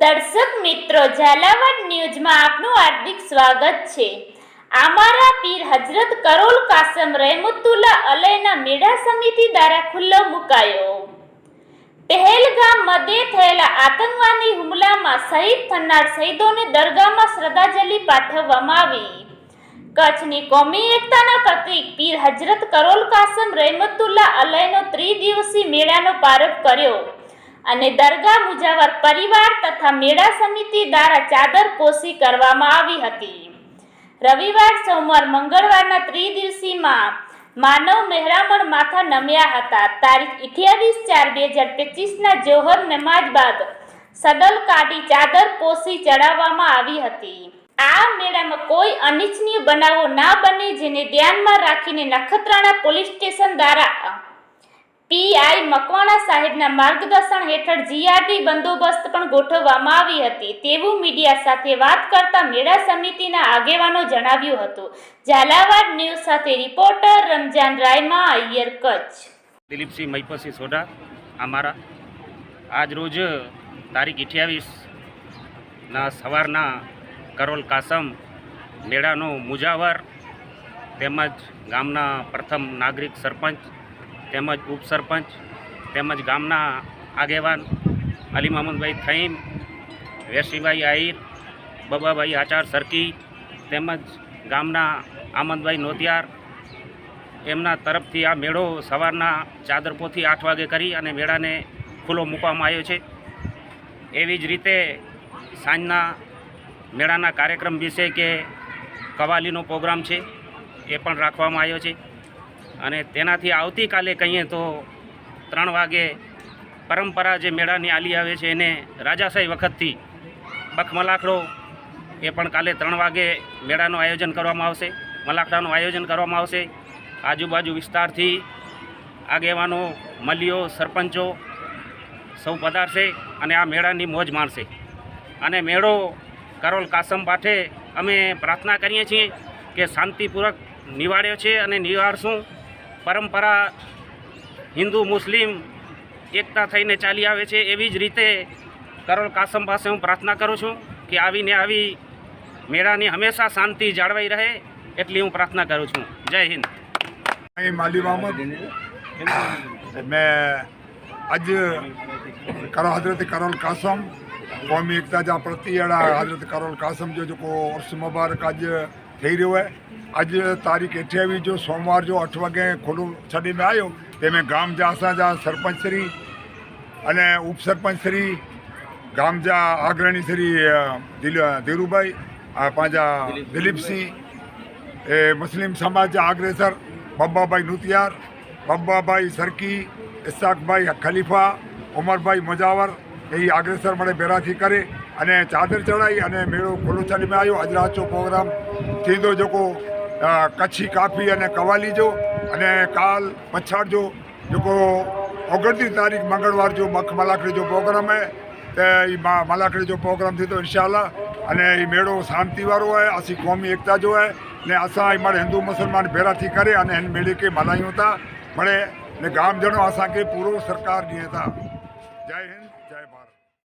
દર્શક મિત્રો, ઝાલાવાડ ન્યૂઝમાં આપનું હાર્દિક સ્વાગત છે. અમારા પીર હજરત કરોલ કાસમ રહેમતુલ્લા અલયના મેળા સમિતિ દ્વારા ખુલ્લો મુકાયો. પહેલગામ મધ્યે થયેલા આતંકવાદી હુમલામાં શહીદ થનાર શહીદોને દરગાહમાં શ્રદ્ધાંજલિ પાઠવવામાં આવી. કચ્છની કોમી એકતાના પ્રતિક પીર હજરત કરોલ કાસમ રહેમતુલ્લા અલયનો ત્રિદિવસીય મેળાનો પ્રારંભ કર્યો. અને દરગાહ મુજાવર પરિવાર તથા મેળા સમિતિ દ્વારા ચાદર પોસી કરવામાં આવી હતી. રવિવાર, સોમવાર, મંગળવારના ત્રિદિવસીમાં માનવ મહેરામણ માથા નમ્યા હતા. તારીખ અઠ્યાવીસ ચાર બે હજાર પચીસના જોહર નમાજ બાદ સદલ કાઢી ચાદર પોસી ચડાવવામાં આવી હતી. આ મેળામાં કોઈ અનિચ્છનીય બનાવો ના બને જેને ધ્યાનમાં રાખીને નખત્રાણા પોલીસ સ્ટેશન દ્વારા પીઆઈ મકવાણા સાહેબના માર્ગદર્શન હેઠળ જીઆરડી બંદોબસ્ત પણ ગોઠવવામાં આવી હતી. તેવું મીડિયા સાથે વાત કરતા મેળા સમિતિના આગેવાનો જણાવ્યું હતું. ઝાલાવાડ ન્યૂઝ સાથે રિપોર્ટર રમજાન રાયમા અય્યર કચ્છ. દિલીપસિંહ મહિપતસિંહ સોઢા અમારા આજ રોજ તારીખ અઠ્યાવીસના સવારના કરોલ કાસમ મેળાનો મુજાવર તેમજ ગામના પ્રથમ નાગરિક સરપંચ તેમજ ઉપસરપંચ તેમજ ગામના આગેવાન અલી મહમદભાઈ થઈમ વેરસીભાઈ આહિર, બબાભાઈ આચાર સરકી તેમજ ગામના આમંદભાઈ નોતિયાર એમના તરફથી આ મેળો સવારના ચાદરપોથી આઠ વાગે કરી અને મેળાને ખુલ્લો મૂકવામાં આવ્યો છે. એવી જ રીતે સાંજના મેળાના કાર્યક્રમ વિશે કે કવાલીનો પ્રોગ્રામ છે એ પણ રાખવામાં આવ્યો છે. અને તેનાથી આવતીકાલે કહીએ તો ત્રણ વાગે પરંપરા જે મેળાની આલી આવે છે એને રાજાશાહી વખતથી બખ મલાખડો એ પણ કાલે ત્રણ વાગે મેળાનું આયોજન કરવામાં આવશે. મલાખડાનું આયોજન કરવામાં આવશે. આજુબાજુ વિસ્તારથી આગેવાનો, મલીઓ, સરપંચો સૌ પધારશે અને આ મેળાની મોજ માણશે. અને મેળો કરોલ કાસમ પાઠે અમે પ્રાર્થના કરીએ છીએ કે શાંતિપૂર્વક નિવાડ્યો છે અને નિવાડશું પરંપરા હિન્દુ, મુસ્લિમ એકતા થઈને ચાલી આવે છે એવી જ રીતે કરોલ કાસમ પાસે હું પ્રાર્થના કરું છું કે આવીને આવી મેળાની હંમેશા શાંતિ જાળવાઈ રહે એટલી હું પ્રાર્થના કરું છું. જય હિન્દ. મેં આજ કરો હજરત કરોલ કાસમ, કોમી એકતા જા પ્રત્યેડા હજરત કરોલ કાસમ જો જેકો ઉર્સ મુબારક આજ થઈ રહ્યો હોય આજે તારીખ અઠ્યાવીસ જો સોમવાર જો આઠ વાગે ખોલું છડીને આવ્યો, તે મેં ગામ જાસા જા સરપંચશ્રી અને ઉપસરપંચશ્રી ગામ જા આગ્રણી શ્રી ધીરુભાઈ પાંજા દિલીપસિંહ, એ મુસ્લિમ સમાજ આગ્રેસર બબ્બાભાઈ નુતિયાર, બબ્બાભાઈ સરકી ઇસાકભાઈ ખલીફા, ઉમરભાઈ મજાવર, એ આગ્રેસર મને ભેરાથી કરી અને ચાદર ચડાવી અને મેળો ખોલું ચાલીમાં આવ્યો. આજરા આછો પ્રોગ્રામ. થીંદો જોકો કચ્છી કાપી અને કવાલી જો, અને કાલ પછાડ જો જોકો ઓગણત્રીસ તારીખ મંગળવાર જો મખ મલાકડી જો પ્રોગ્રામ હે, તે એ મલાકડી જો પ્રોગ્રામ થયો ઇન્શાલ્લા અને એ મેળો શાંતિવાળો હે, આસી કોમી એકતા જો હે, ને અસાં અમારે હિન્દુ મુસલમાન ભેરાથી કરે, અને એને મેળે કે મલાયું હતા મળે, ને ગામજનો અસાંકે પૂરો સરકાર ડીએ હતા જય હિન્દ.